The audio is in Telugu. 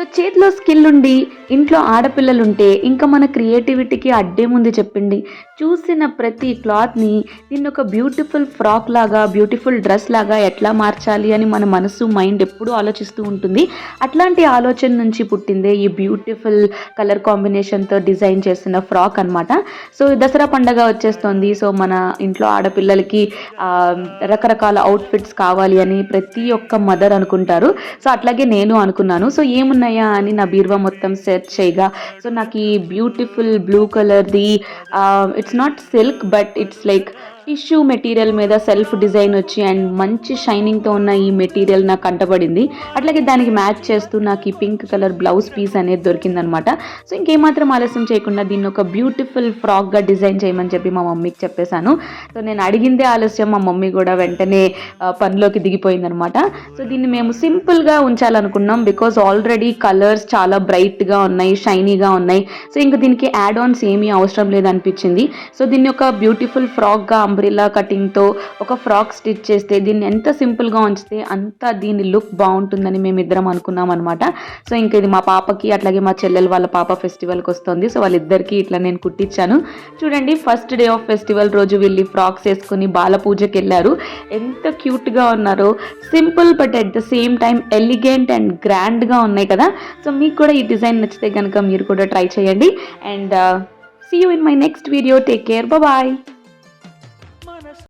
సో చేతిలో స్కిల్ ఉండి ఇంట్లో ఆడపిల్లలు ఉంటే ఇంకా మన క్రియేటివిటీకి అడ్డేముంది చెప్పండి చూసిన ప్రతి క్లాత్ని నిన్న ఒక బ్యూటిఫుల్ ఫ్రాక్ లాగా బ్యూటిఫుల్ డ్రెస్ లాగా ఎట్లా మార్చాలి అని మన మనసు మైండ్ ఎప్పుడూ ఆలోచిస్తూ ఉంటుంది. అట్లాంటి ఆలోచన నుంచి పుట్టిందే ఈ బ్యూటిఫుల్ కలర్ కాంబినేషన్తో డిజైన్ చేసిన ఫ్రాక్ అన్నమాట. సో దసరా పండగ వచ్చేస్తుంది. సో మన ఇంట్లో ఆడపిల్లలకి రకరకాల అవుట్ఫిట్స్ కావాలి అని ప్రతి ఒక్క మదర్ అనుకుంటారు. సో అట్లాగే నేను అనుకున్నాను. సో ఏమున్నాయి అని నా బీరువా మొత్తం సెర్చ్ చేయగా సో నాకు ఈ బ్యూటిఫుల్ బ్లూ కలర్ది it's not silk but it's like tissue material మీద సెల్ఫ్ డిజైన్ వచ్చి అండ్ మంచి షైనింగ్తో ఉన్న ఈ మెటీరియల్ నాకు కంటపడింది అట్లాగే దానికి మ్యాచ్ చేస్తూ నాకు ఈ పింక్ కలర్ బ్లౌజ్ పీస్ అనేది దొరికిందనమాట. సో ఇంకేమాత్రం ఆలస్యం చేయకుండా దీన్ని ఒక బ్యూటిఫుల్ ఫ్రాక్గా డిజైన్ చేయమని చెప్పి మా మమ్మీకి చెప్పేశాను. సో నేను అడిగిందే ఆలస్యం మా మమ్మీ కూడా వెంటనే పనిలోకి దిగిపోయిందనమాట. సో దీన్ని మేము సింపుల్గా ఉంచాలనుకున్నాం బికాజ్ ఆల్రెడీ కలర్స్ చాలా బ్రైట్గా ఉన్నాయి షైనీగా ఉన్నాయి. సో ఇంకా దీనికి యాడ్ ఆన్స్ ఏమీ అవసరం లేదనిపించింది. సో దీన్ని ఒక బ్యూటిఫుల్ ఫ్రాక్గా అంబ్రిల్లా కటింగ్తో ఒక ఫ్రాక్ స్టిచ్ చేస్తే దీన్ని ఎంత సింపుల్గా ఉంచితే అంత దీని లుక్ బాగుంటుందని మేము ఇద్దరం అనుకున్నాం అనమాట సో ఇంకా ఇది మా పాపకి అట్లాగే మా చెల్లెలు వాళ్ళ పాప ఫెస్టివల్కి వస్తుంది. సో వాళ్ళిద్దరికీ ఇట్లా నేను కుట్టించాను చూడండి ఫస్ట్ డే ఆఫ్ ఫెస్టివల్ రోజు వెళ్ళి ఫ్రాక్స్ వేసుకుని బాల పూజకి వెళ్ళారు ఎంత క్యూట్గా ఉన్నారో. Simple but at the same time elegant and గ్రాండ్గా ఉన్నాయి కదా. సో మీకు కూడా ఈ డిజైన్ నచ్చితే కనుక మీరు కూడా ట్రై చేయండి. And see you in my next video take care bye